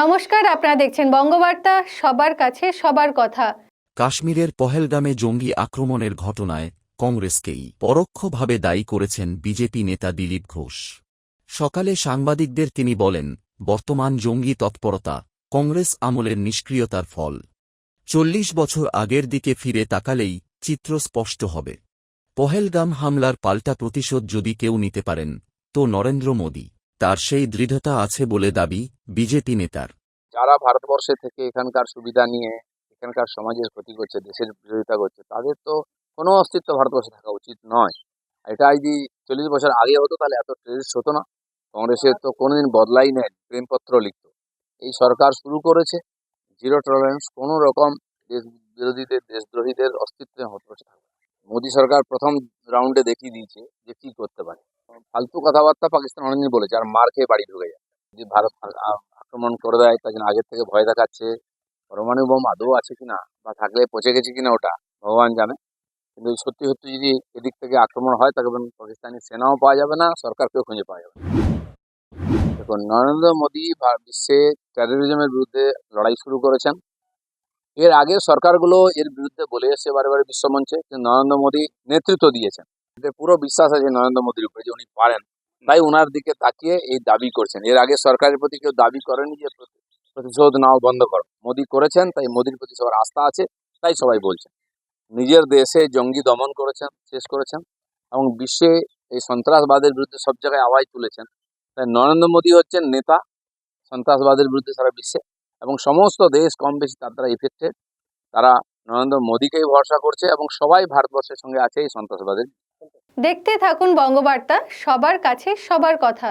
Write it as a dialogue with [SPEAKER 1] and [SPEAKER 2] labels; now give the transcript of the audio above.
[SPEAKER 1] নমস্কার, আপনারা দেখছেন বঙ্গবার্তা, সবার কাছে সবার কথা।
[SPEAKER 2] কাশ্মীরের পহেলগামে জঙ্গি আক্রমণের ঘটনায় কংগ্রেসকেই পরোক্ষভাবে দায়ী করেছেন বিজেপি নেতা দিলীপ ঘোষ। সকালে সাংবাদিকদের তিনি বলেন, বর্তমান জঙ্গি তৎপরতা কংগ্রেস আমলের নিষ্ক্রিয়তার ফল। চল্লিশ বছর আগের দিকে ফিরে তাকালেই চিত্র স্পষ্ট হবে। পহেলগাম হামলার পাল্টা প্রতিশোধ যদি কেউ নিতে পারেন, তো নরেন্দ্র মোদী। তার সেই দৃঢ়তা আছে বলে দাবি বিজেপি নেতার।
[SPEAKER 3] যারা ভারতবর্ষে থেকে এখানকার সুবিধা নিয়ে এখানকার সমাজের ক্ষতি করছে, দেশের বিরোধিতা করছে, তাদের তো কোনো অস্তিত্ব ভারতবর্ষে থাকা উচিত নয়। এটা যদি চল্লিশ বছর আগে হতো তাহলে এত টেরিস্ট হতো না। কংগ্রেসের তো কোনোদিন বদলাই নেই প্রেমপত্র লিখত। এই সরকার শুরু করেছে জিরো টলারেন্স কোনো রকম দেশ বিরোধীদের, দেশদ্রোহীদের অস্তিত্বে থাকবে মোদী সরকার প্রথম রাউন্ডে দেখিয়ে দিয়েছে যে কি করতে পারে। ফালতু কথাবার্তা পাকিস্তান অনেকদিন বলেছে, আর মার খেয়ে বাড়ি ঢুকে যায়। যদি ভারত আক্রমণ করে দেয়, তার জন্য আগের থেকে ভয় দেখাচ্ছে। পরমাণু বোম আদৌ আছে কিনা বা থাকলে পচে গেছে কিনা ওটা, ভগবান জানে। কিন্তু সত্যি সত্যি যদি এদিক থেকে আক্রমণ হয় তখন পাকিস্তানি সেনাও পাওয়া যাবে না, সরকারকেও খুঁজে পাওয়া যাবে দেখুন, নরেন্দ্র মোদী বিশ্বে টেরোরিজমের বিরুদ্ধে লড়াই শুরু করেছেন। এর আগে সরকারগুলো এর বিরুদ্ধে বলে এসেছে বারে বারে বিশ্বমঞ্চে কিন্তু নরেন্দ্র মোদী নেতৃত্ব দিয়েছেন। পুরো বিশ্বাস আছে নরেন্দ্র মোদীর উপরে যে উনি পারেন। তাই ওনার দিকে তাকিয়ে এই দাবি করছেন। এর আগে সরকারের প্রতি কেউ দাবি করেনি যে প্রতিশোধ নাও বন্ধ করো। মোদী করেছেন, তাই মোদীর প্রতি সবার আস্থা আছে, তাই সবাই বলছেন। নিজের দেশে জঙ্গি দমন করেছেন, শেষ করেছেন, এবং বিশ্বে এই সন্ত্রাসবাদের বিরুদ্ধে সব জায়গায় আওয়াজ তুলেছেন। তাই নরেন্দ্র মোদী হচ্ছেন নেতা, সন্ত্রাসবাদের বিরুদ্ধে সারা বিশ্বে, এবং সমস্ত দেশ কম বেশি তার দ্বারা ইফেক্টেড তারা নরেন্দ্র মোদীকেই ভরসা করছে এবং সবাই ভারতবর্ষের সঙ্গে আছে এই সন্ত্রাসবাদের।
[SPEAKER 1] দেখতে থাকুন বঙ্গবার্তা, সবার কাছে সবার কথা।